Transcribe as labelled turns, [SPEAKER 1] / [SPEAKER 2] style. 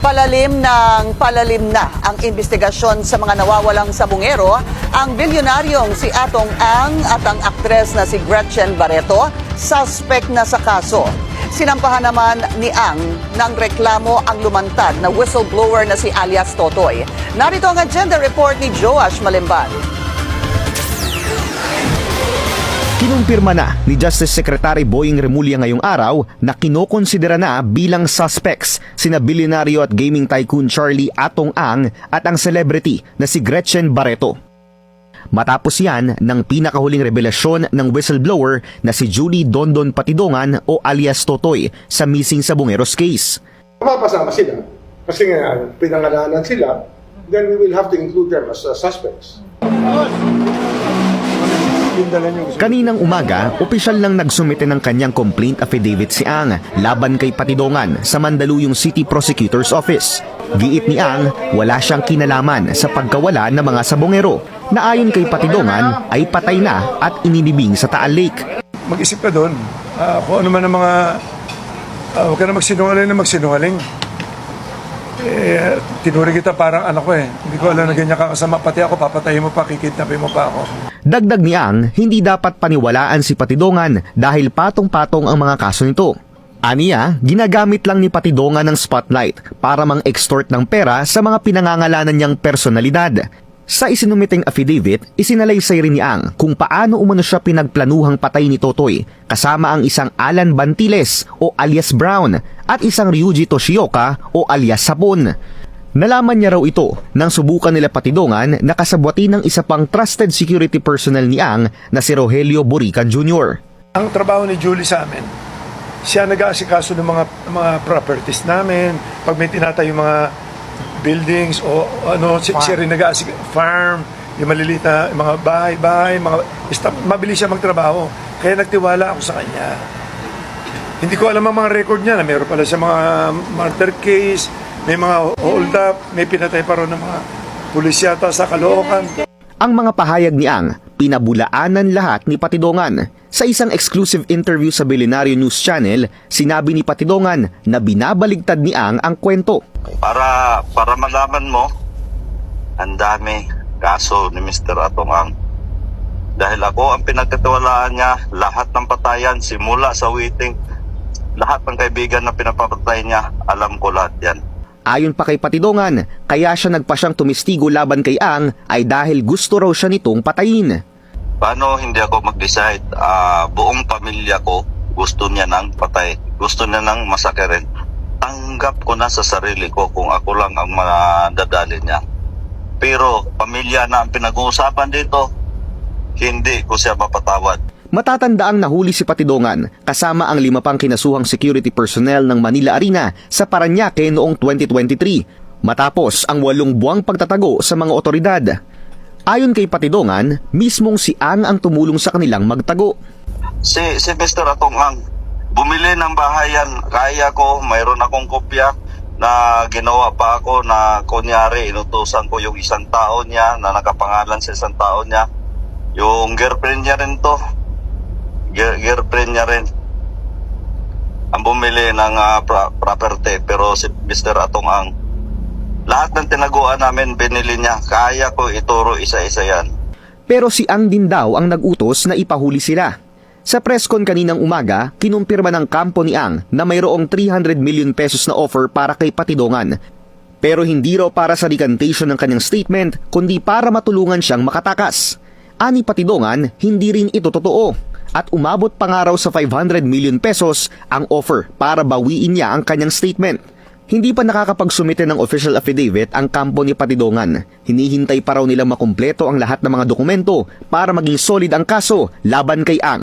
[SPEAKER 1] Palalim ng palalim na ang investigasyon sa mga nawawalang sabungero, ang bilyonaryong si Atong Ang at ang aktres na si Gretchen Barreto, suspect na sa kaso. Sinampahan naman ni Ang ng reklamo ang lumantad na whistleblower na si alias Totoy. Narito ang agenda report ni Joash Malimban.
[SPEAKER 2] Kinumpirma na ni Justice Secretary Boying Remulla ngayong araw na kinokonsidera na bilang suspects sina bilyonaryo at gaming tycoon Charlie Atong Ang at ang celebrity na si Gretchen Barreto. Matapos yan ng pinakahuling revelasyon ng whistleblower na si Julie Dondon Patidongan o alias Totoy sa missing sa Bungeros case.
[SPEAKER 3] Mapapasama sila. Kasi nga, pinangalanan sila, then we will have to include them as uh, suspects.
[SPEAKER 2] Kaninang umaga, opisyal lang nagsumite ng kanyang complaint affidavit si Ang laban kay Patidongan sa Mandaluyong City Prosecutor's Office. Giit ni Ang, wala siyang kinalaman sa pagkawala ng mga sabongero na ayon kay Patidongan ay patay na at inilibing sa Taal Lake.
[SPEAKER 4] mag-isip ka doon. Ah, kung ano man ang mga... Uh, huwag ka na magsinungaling na magsinungaling. Eh, tinuri kita parang anak ko eh. Hindi ko alam na ganyan ka kasama. Pati ako, papatayin mo pa, kikidnapin mo pa ako.
[SPEAKER 2] Dagdag ni Ang, hindi dapat paniwalaan si Patidongan dahil patong-patong ang mga kaso nito. Aniya, ginagamit lang ni Patidongan ng spotlight para mang-extort ng pera sa mga pinangangalanan niyang personalidad. Sa isinumiting affidavit, isinalaysay rin ni Ang kung paano umano siya pinagplanuhang patay ni Totoy kasama ang isang Alan Bantiles o alias Brown at isang Ryuji Toshioka o alias Sapon. Nalaman niya raw ito nang subukan nila patidongan na kasabwati ng isa pang trusted security personnel ni Ang na si Rogelio Borican Jr.
[SPEAKER 4] Ang trabaho ni Julie sa amin, siya nag-aasikaso ng mga mga properties namin. Pag may tinatayo mga buildings o ano, si, siya rin nag-aasikaso, farm, yung maliliit na mga bahay-bahay, mga, basta mabilis siya magtrabaho. Kaya nagtiwala ako sa kanya. Hindi ko alam ang mga record niya na meron pala siya mga murder case, may mga hold up, may pinatay pa rin ng mga pulis yata sa Caloocan.
[SPEAKER 2] Ang mga pahayag ni Ang, pinabulaanan lahat ni Patidongan. Sa isang exclusive interview sa Billionaire News Channel, sinabi ni Patidongan na binabaligtad ni Ang ang kwento.
[SPEAKER 5] para para malaman mo ang dami kaso ni Mr. Atongang dahil ako ang pinagkatiwalaan niya lahat ng patayan simula sa waiting lahat ng kaibigan na pinapapatay niya alam ko lahat yan
[SPEAKER 2] Ayon pa kay Patidongan, kaya siya nagpasyang tumistigo laban kay Ang ay dahil gusto raw siya nitong patayin.
[SPEAKER 5] Paano hindi ako mag-decide? Ah, buong pamilya ko gusto niya nang patay. Gusto niya nang masakirin tanggap ko na sa sarili ko kung ako lang ang madadali niya. Pero pamilya na ang pinag-uusapan dito. Hindi ko siya mapatawad.
[SPEAKER 2] Matatandaang nahuli si Patidongan kasama ang lima pang kinasuhang security personnel ng Manila Arena sa Paranaque noong 2023 matapos ang walong buwang pagtatago sa mga otoridad. Ayon kay Patidongan, mismong si Ang ang tumulong sa kanilang magtago.
[SPEAKER 5] si, si Mr. Atong Ang bumili ng bahayan kaya ko mayroon akong kopya na ginawa pa ako na kunyari inutusan ko yung isang tao niya na nakapangalan sa isang tao niya yung girlfriend niya rin to Gir- girlfriend niya rin ang bumili ng ah, pra- property pero si Mr. Atong Ang lahat ng tinaguan namin binili niya kaya ko ituro isa-isa yan
[SPEAKER 2] Pero si Ang din daw ang nagutos na ipahuli sila. Sa presscon kaninang umaga, kinumpirma ng kampo ni Ang na mayroong 300 million pesos na offer para kay Patidongan. Pero hindi raw para sa recantation ng kanyang statement, kundi para matulungan siyang makatakas. Ani Patidongan, hindi rin ito totoo. At umabot pa nga raw sa 500 million pesos ang offer para bawiin niya ang kanyang statement. Hindi pa nakakapagsumite ng official affidavit ang kampo ni Patidongan. Hinihintay pa raw nilang makumpleto ang lahat ng mga dokumento para maging solid ang kaso laban kay Ang.